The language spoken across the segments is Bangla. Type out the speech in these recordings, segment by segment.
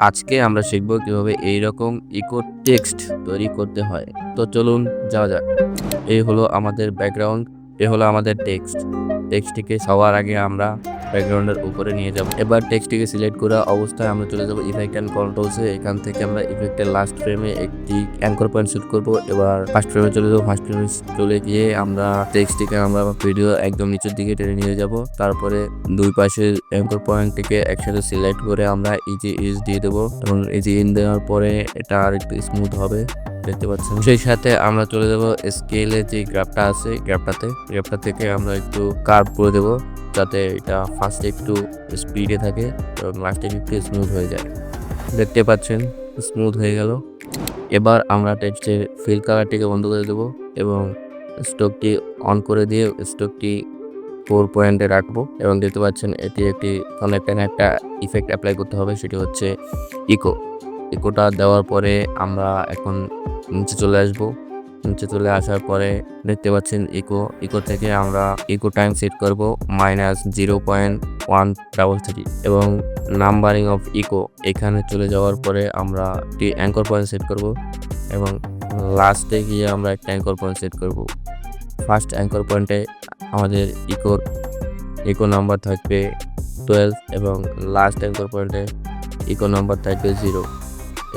আজকে আমরা শিখব কীভাবে এইরকম ইকো টেক্সট তৈরি করতে হয়। তো চলুন যাওয়া যাক। এই হলো আমাদের ব্যাকগ্রাউন্ড এ হলো আমাদের টেক্সট টেক্সটটিকে সবার আগে আমরা ব্যাকগ্রাউন্ডের উপরে নিয়ে যাব। এবার টেক্সটটিকে সিলেক্ট করা অবস্থায় আমরা চলে যাব ইফেক্ট অ্যান্ড কন্ট্রোলসে এখান থেকে আমরা ইফেক্টের লাস্ট ফ্রেমে একটি অ্যাঙ্কর পয়েন্ট শুট করব। এবার ফার্স্ট ফ্রেমে চলে যাব। ফার্স্ট ফ্রেমে চলে গিয়ে আমরা টেক্সটটিকে আমরা ভিডিও একদম নিচের দিকে টেনে নিয়ে যাব। তারপরে দুই পাশে অ্যাঙ্কর পয়েন্টটিকে একসাথে সিলেক্ট করে আমরা ইজি ইজ দিয়ে দেবো। এবং ইজি ইন দেওয়ার পরে এটা আর একটু স্মুথ হবে। দেখতে পাচ্ছেন? সেই সাথে আমরা চলে যাব স্কেলে যে গ্রাফটা আছে গ্রাফটাতে গ্রাফটা থেকে আমরা একটু কার্ভ করে দেবো। যাতে এটা ফার্স্টে একটু স্পিডে থাকে, এবং লাস্টে একটু স্মুথ হয়ে যায়। দেখতে পাচ্ছেন স্মুথ হয়ে গেল। এবার আমরা টেক্সটের ফিল কালারটিকে বন্ধ করে দেবো, এবং স্টকটি অন করে দিয়ে স্টকটি ফোর পয়েন্টে রাখব। এবং দেখতে পাচ্ছেন, এটি একটি এখানে একটা ইফেক্ট অ্যাপ্লাই করতে হবে, সেটি হচ্ছে ইকো ইকোটা দেওয়ার পরে আমরা এখন নিচে চলে আসব। নিচে চলে আসার পরে দেখতে পাচ্ছেন ইকো ইকো থেকে আমরা ইকো টাইম সেট করব minus zero point one double three এবং নাম্বারিং অফ ইকো এখানে চলে যাওয়ার পরে আমরা একটি অ্যাঙ্কর পয়েন্ট সেট করব এবং লাস্টে গিয়ে আমরা একটা অ্যাঙ্কর পয়েন্ট সেট করব। ফার্স্ট অ্যাঙ্কর পয়েন্টে আমাদের ইকোর ইকো নাম্বার থাকবে টুয়েলভ এবং লাস্ট অ্যাঙ্কর পয়েন্টে ইকো নাম্বার থাকবে জিরো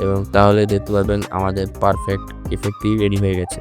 এবং তাহলে দেখতে পারবেন আমাদের পারফেক্ট ইফেক্টটি রেডি হয়ে গেছে।